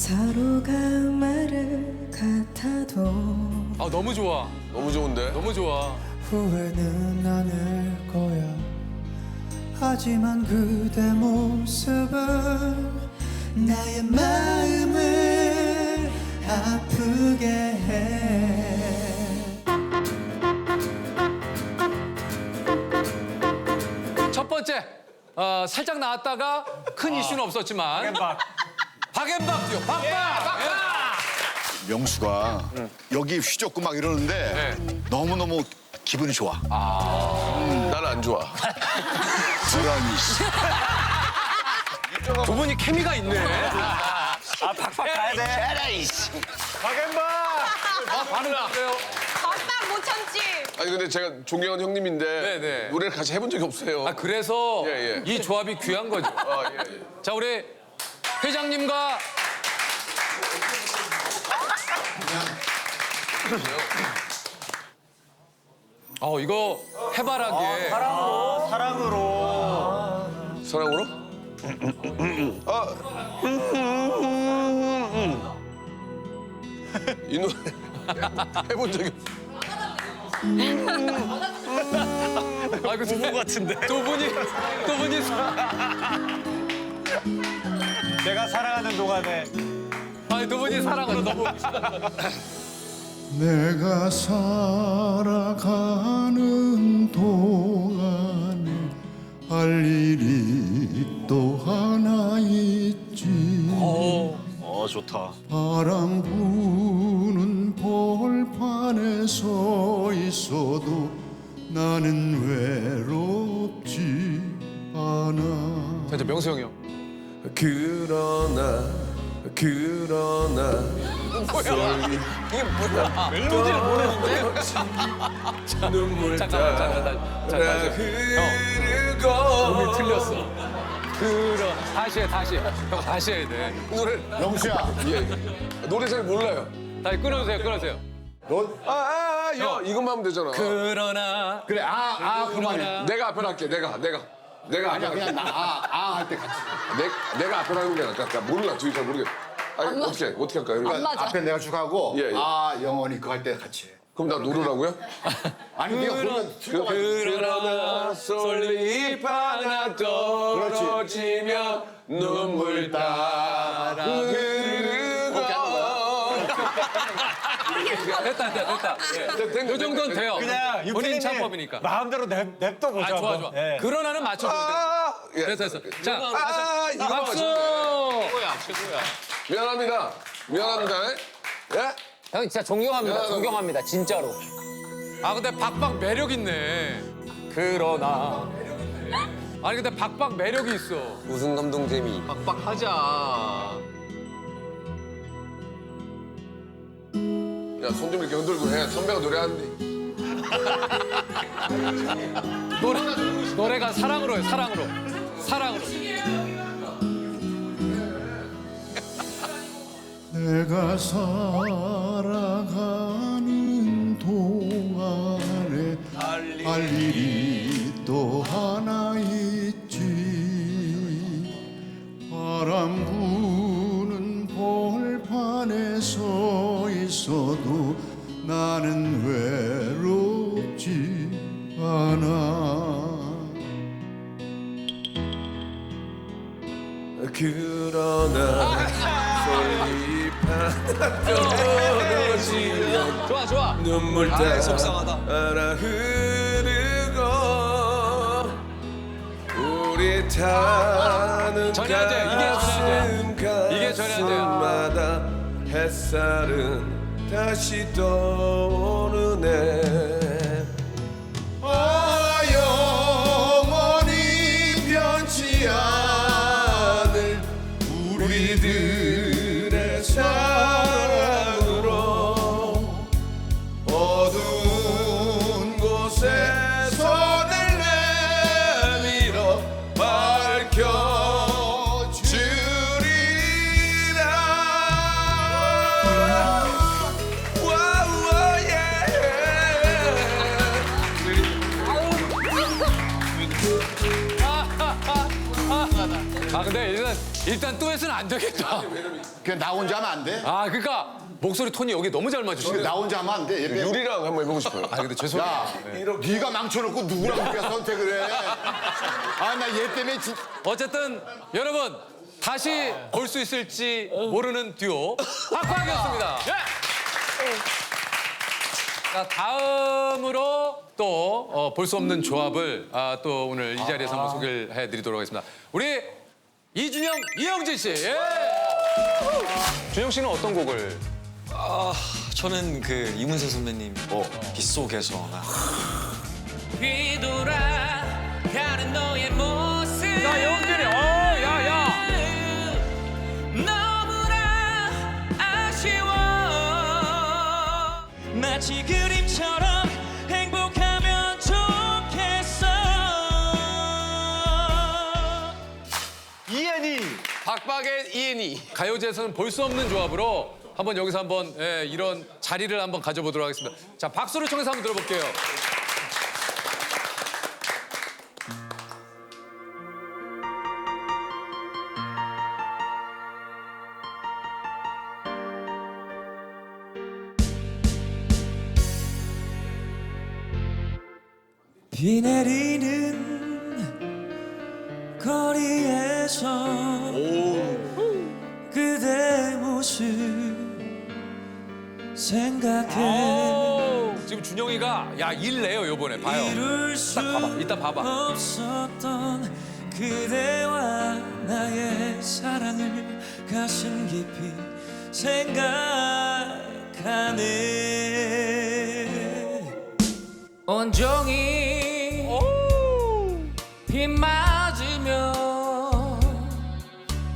서로가 말을 같아도 아 너무 좋아. 너무 좋은데? 너무 좋아. 후회는 않을 거야 하지만 그대 모습은 나의 마음을 아프게 해 첫 번째 어, 살짝 나왔다가 큰 이슈는 없었지만 박앤박. 박앤박이요. 박박. 명수가 여기 휘젓고 막 이러는데 네. 너무너무 기분이 좋아. 난안 좋아. 불안이 씨. 두 분이 케미가 있네. 아 반응 어때요? 박박 못 참지. 아니 근데 제가 존경하는 형님인데 네네. 노래를 같이 해본 적이 없어요. 아 그래서 예, 예. 이 조합이 귀한 거죠. 아, 예, 예. 자 우리 회장님과 어 이거 해바라기에 사랑으로? 아. 이 노래 해본 적이 없어. 아 근데 같은데 두 분이 두 분이 내가 사랑하는 동안에 아니 두 분이 사랑을 너무 내가 살아가는 동안에 할 일이 또 하나 있지. 어, 어 좋다 바람 부는 벌판에 서 있어도 나는 외롭지 않아. 자 이제 명수 형이요. 그러나 그러나 멜로디를 모르는데? 눈물 잠깐만 흐르고 음이 틀렸어. 그럼 다시 해 다시 해. 형 다시 해야 돼. 노래 영수야, 예 노래 잘 몰라요. 다시 끊어주세요 끊어주세요. 아아 이거 이것만 하면 되잖아. 그러나 그래, 아, 아, 그만해. 내가 앞에 할게 내가 내가 내가 할게. 그냥 나, 아, 아할 때 같이. 내, 내가 앞에 하는 게 낫겠다. 몰라 둘이 잘 모르겠. 아니 어떻게 어떻게 할까요? 그러니까 맞아. 앞에 내가 쭉 하고, 예, 예. 아, 영원히 그거 할 때 같이 해. 그럼 나 노르라고요? 아니, 네가 그러면 그러나 솔잎 하나 떨어지면 눈물 따 됐다 됐다 됐다. 예. 요 정도는 돼요. 그냥 본인 창법이니까. 마음대로 냅, 냅둬 보자 아 좋아 한번. 좋아. 예. 그러나는 맞춰줘야 돼. 아, 예. 됐어 됐어. 자 아, 이거 박수. 맞춰. 미안합니다. 미안합니다. 예? 형 진짜 존경합니다. 존경합니다. 진짜로. 아 근데 박박 매력 있네. 그러나. 아니 근데 박박 매력이 있어. 무슨 감동 재미. 박박 하자. 야, 손 좀 이렇게 흔들고 해. 선배가 노래하는데. 노래 노래가 사랑으로 해 사랑으로 사랑으로. 내가 살아가는 동안에 할 일이 서 있어도 나는 외롭지 않아 그러나 솔잎 하나 떨어지면 좋아 좋아. 눈물 따라 흐르고 우리 타는 돼. 이게 햇살은 다시 떠오르네. 아 영원히 변치 않을 우리들 근데 일단 일단 듀엣은 안 되겠다. 그냥 나 혼자 하면 안 돼? 아 그러니까 목소리 톤이 여기 너무 잘 맞으시네. 나 혼자 하면 안 돼? 얘 빼고. 유리랑 한번 해보고 싶어요. 아 근데 죄송해요. 야, 네가 망쳐놓고 누구랑 네가 선택을 해? 아, 나 얘 때문에 진 어쨌든 여러분 다시 볼 수 있을지 모르는 듀오 박박이었습니다. 자 다음으로 또 볼 수 없는 조합을 아, 또 오늘 이 자리에서 한번 소개를 해드리도록 하겠습니다. 우리 이준영, 이영진 씨. 예. 준영 씨는 어떤 곡을? 아, 저는 그 이문세 선배님 빗속에서 나 뒤돌 이엔이 가요제에서는 볼 수 없는 조합으로 한번 여기서 한번 예, 이런 자리를 한번 가져보도록 하겠습니다. 자 박수를 통해서 한번 들어볼게요. 비 내리는 거리에서 모습 생각해 오, 지금 준영이가 야 일 내요 요번에 봐요. 이룰 수 딱 봐봐, 이따 봐봐. 없었던 그대와 나의 사랑을 가슴 깊이 생각하네 온종일 비 맞으며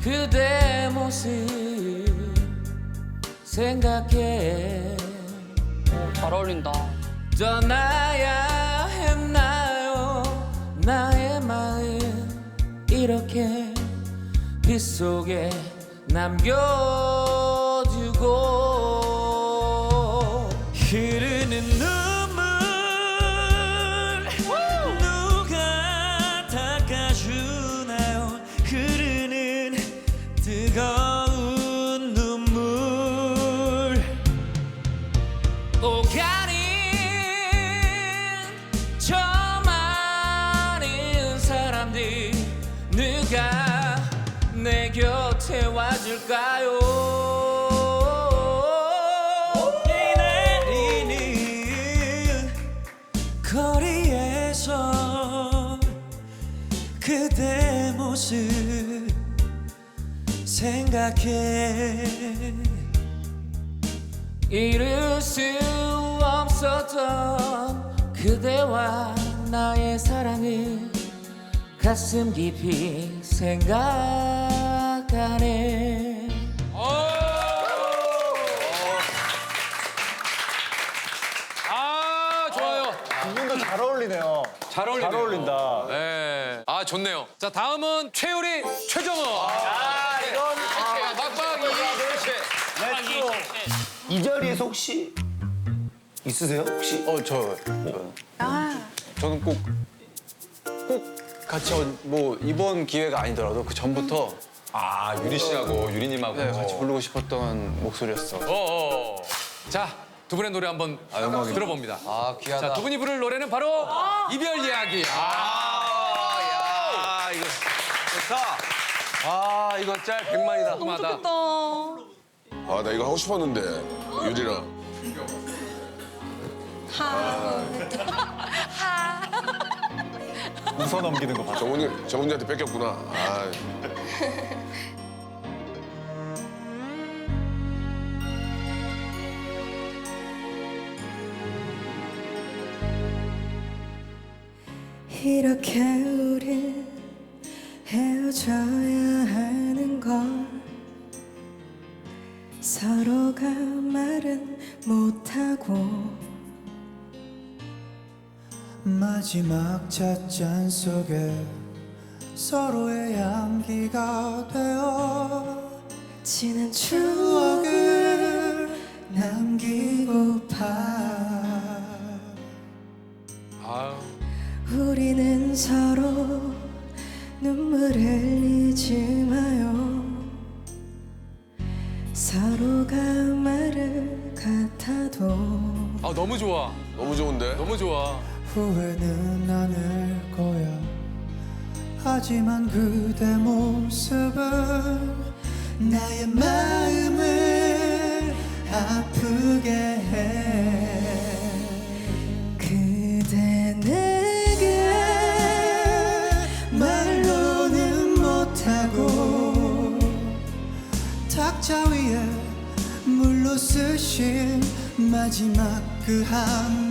그대 모습 생각해. 잘 어울린다. 떠나야 했나요? 나의 마음 이렇게 빗속에 남겨두고 오가는 저 많은 사람들 누가 내 곁에 와줄까요? 비 내리는 거리에서 그대 모습 생각해 이룰 수 없었던 그대와 나의 사랑을 가슴 깊이 생각하네 아 좋아요. 두 분도 잘 어울리네요. 잘 어울리네요. 잘 어울린다. 네. 아 좋네요. 자 다음은 최우리, 최정은. 아 이건 박박이. 이 자리에서 혹시 있으세요? 혹시? 어, 저. 저는 꼭, 꼭 같이, 어, 뭐, 이번 기회가 아니더라도 그 전부터 아 유리 씨하고 유리님하고. 네, 같이 부르고 싶었던 목소리였어. 어, 어. 자, 두 분의 노래 한번 들어봅니다. 아 귀하다 자, 두 분이 부를 노래는 바로 이별 이야기. 아, 아, 이거 좋다. 아, 이거 짤 100만이다. 마다 아, 나 이거 하고 싶었는데. 유리랑. 웃어 넘기는 거 봐. 정훈이, 정훈이한테 뺏겼구나. 아, 이렇게 마지막 찻잔 속에 서로의 향기가 되어 지난 추억을 남기고파 아유. 우리는 서로 눈물을 흘리지 마요 서로가 말을 같아도 아 너무 좋아. 너무 좋은데? 너무 좋아. 후회는 않을 거야. 하지만 그대 모습은 나의 마음을 아프게 해. 그대 내게 말로는 못하고 탁자 위에 물로 쓰신 마지막 그 한